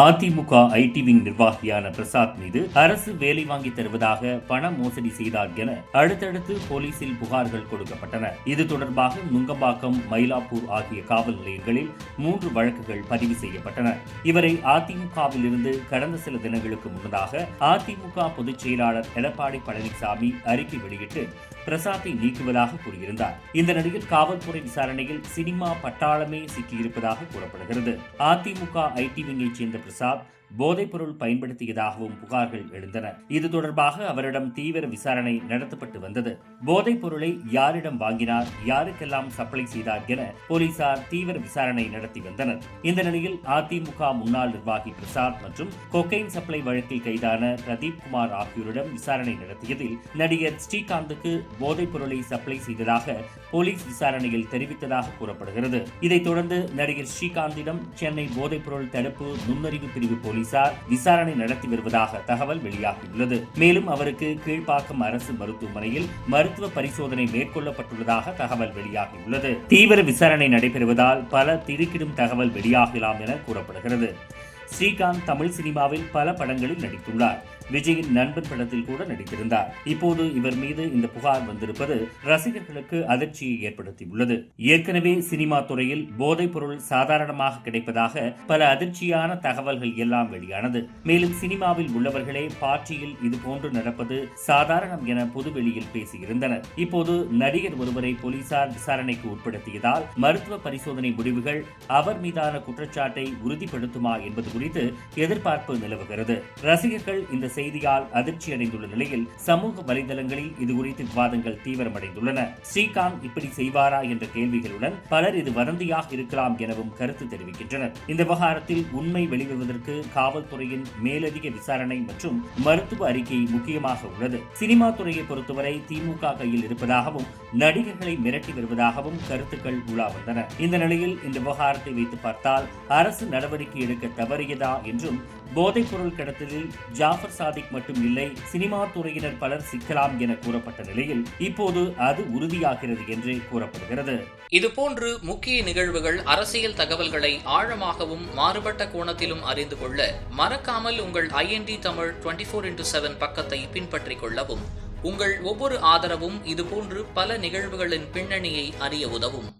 AIADMK IT wing நிர்வாகியான பிரசாத் மீது அரசு வேலை வாங்கி தருவதாக பண மோசடி செய்தார் என அடுத்தடுத்து போலீசில் புகார்கள் கொடுக்கப்பட்டன. இது தொடர்பாக நுங்கம்பாக்கம் மயிலாப்பூர் ஆகிய காவல் நிலையங்களில் மூன்று வழக்குகள் பதிவு செய்யப்பட்டன. இவரை அதிமுகவில் இருந்து கடந்த சில தினங்களுக்கு முன்னதாக அதிமுக பொதுச் செயலாளர் எடப்பாடி பழனிசாமி அறிக்கை வெளியிட்டு பிரசாத்தை நீக்குவதாக கூறியிருந்தார். இந்த நிலையில் காவல்துறை விசாரணையில் சினிமா பட்டாளமே சிக்கியிருப்பதாக கூறப்படுகிறது. அதிமுக ஐடி விங்கைச் சேர்ந்த பிரசாத் போதைப்பொருள் பயன்படுத்தியதாகவும் புகார்கள் எழுந்தன. இது தொடர்பாக அவரிடம் தீவிர விசாரணை நடத்தப்பட்டு வந்தது. போதைப் பொருளை யாரிடம் வாங்கினார் யாருக்கெல்லாம் சப்ளை செய்தார் என போலீசார் தீவிர விசாரணை நடத்தி வந்தனர். இந்த நிலையில் அதிமுக முன்னாள் நிர்வாகி பிரசாத் மற்றும் கொக்கைன் சப்ளை வழக்கில் கைதான பிரதீப் குமார் ஆகியோரிடம் விசாரணை நடத்தியதில் நடிகர் ஸ்ரீகாந்துக்கு போதைப் பொருளை சப்ளை செய்ததாக போலீஸ் விசாரணையில் தெரிவித்ததாக கூறப்படுகிறது. இதைத் தொடர்ந்து நடிகர் ஸ்ரீகாந்திடம் சென்னை போதைப்பொருள் தடுப்பு நுண்ணறிவு பிரிவு போலீசார் விசாரணை நடத்தி வருவதாக தகவல் வெளியாகியுள்ளது. மேலும் அவருக்கு கீழ்ப்பாக்கம் அரசு மருத்துவமனையில் மருத்துவ பரிசோதனை மேற்கொள்ளப்பட்டுள்ளதாக தகவல் வெளியாகியுள்ளது. தீவிர விசாரணை நடைபெறுவதால் பல திடுக்கிடும் தகவல் வெளியாகலாம் என கூறப்படுகிறது. ஸ்ரீகாந்த் தமிழ் சினிமாவில் பல படங்களில் நடித்துள்ளார். விஜயின் நண்பன் படத்தில் கூட நடித்திருந்தார். இப்போது இவர் மீது இந்த புகார் வந்திருப்பது ரசிகர்களுக்கு அதிர்ச்சியை ஏற்படுத்தியுள்ளது. ஏற்கனவே சினிமா துறையில் போதைப் பொருள் சாதாரணமாக கிடைப்பதாக பல அதிர்ச்சியான தகவல்கள் எல்லாம் வெளியானது. மேலும் சினிமாவில் உள்ளவர்களே பார்ட்டியில் இதுபோன்று நடப்பது சாதாரணம் என பொதுவெளியில் பேசியிருந்தனர். இப்போது நடிகர் ஒருவரை போலீசார் விசாரணைக்கு உட்படுத்தியதால் மருத்துவ பரிசோதனை முடிவுகள் அவர் மீதான குற்றச்சாட்டை உறுதிப்படுத்துமா என்பது குறித்து எதிர்பார்ப்பு நிலவுகிறது. ரசிகர்கள் இந்த செய்தியால் அதிர்ச்சி அடைந்துள்ள நிலையில் சமூக வலைதளங்களில் இதுகுறித்து விவாதங்கள் தீவிரமடைந்துள்ளன. ஸ்ரீகாந்த் இப்படி செய்வாரா என்ற கேள்விகளுடன் பலர் இது வதந்தியாக இருக்கலாம் எனவும் கருத்து தெரிவிக்கின்றனர். இந்த விவகாரத்தில் உண்மை வெளிவருவதற்கு காவல்துறையின் மேலதிக விசாரணை மற்றும் மருத்துவ அறிக்கை முக்கியமாக உள்ளது. சினிமா துறையை பொறுத்தவரை திமுக கையில் இருப்பதாகவும் நடிகர்களை மிரட்டி வருவதாகவும் கருத்துக்கள் உலா வந்தன. இந்த நிலையில் இந்த விவகாரத்தை வைத்து பார்த்தால் அரசு நடவடிக்கை எடுக்க தவறியதா என்றும் போதைப் பொருள் கடத்தலில் ஜாஃபர் சாதிக் மட்டும் இல்லை சினிமா துறையினர் பலர் சிக்கலாம் என கூறப்பட்ட நிலையில் இப்போது அது உறுதியாகிறது என்று கூறப்படுகிறது. இதுபோன்று முக்கிய நிகழ்வுகள் அரசியல் தகவல்களை ஆழமாகவும் மாறுபட்ட கோணத்திலும் அறிந்து கொள்ள மறக்காமல் உங்கள் I N D Tamil twenty four into seven பக்கத்தை பின்பற்றிக் கொள்ளவும் உங்கள் ஒவ்வொரு ஆதரவும் இதுபோன்று பல நிகழ்வுகளின் பின்னணியை அறிய உதவும்.